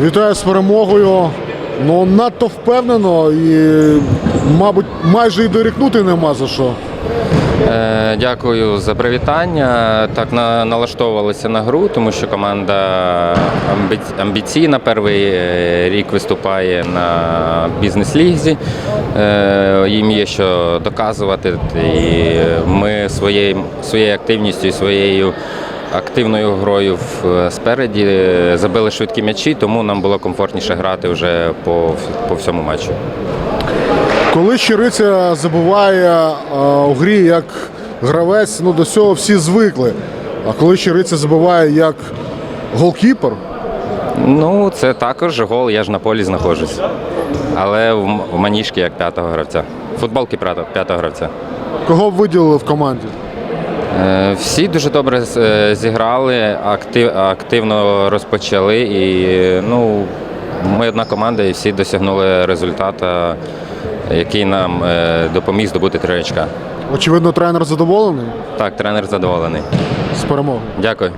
Вітаю з перемогою. Ну, надто впевнено і, мабуть, майже і дорікнути нема за що. Е, Дякую за привітання. Так на, налаштовувалися на гру, тому що команда амбі- амбіційна. Перший е, рік виступає на бізнес-лізі. Е, Їм є що доказувати. І ми своєю, своєю активністю і своєю активною грою в- спереді е, забили швидкі м'ячі, тому нам було комфортніше грати вже по, по всьому матчу. Коли Щириця забуває а, у грі як гравець, ну до цього всі звикли. А коли Щириця забуває як голкіпер, Ну, це також гол, я ж на полі знаходжусь. Але в, маніжки як п'ятого гравця. Футболки п'ятого гравця. кого б виділили в команді? Е, Всі дуже добре е, зіграли, активно розпочали. І ну, ми одна команда, і всі досягнули результату, який нам е, допоміг здобути три очка. Очевидно, тренер задоволений Так, тренер задоволений. з перемогою. Дякую.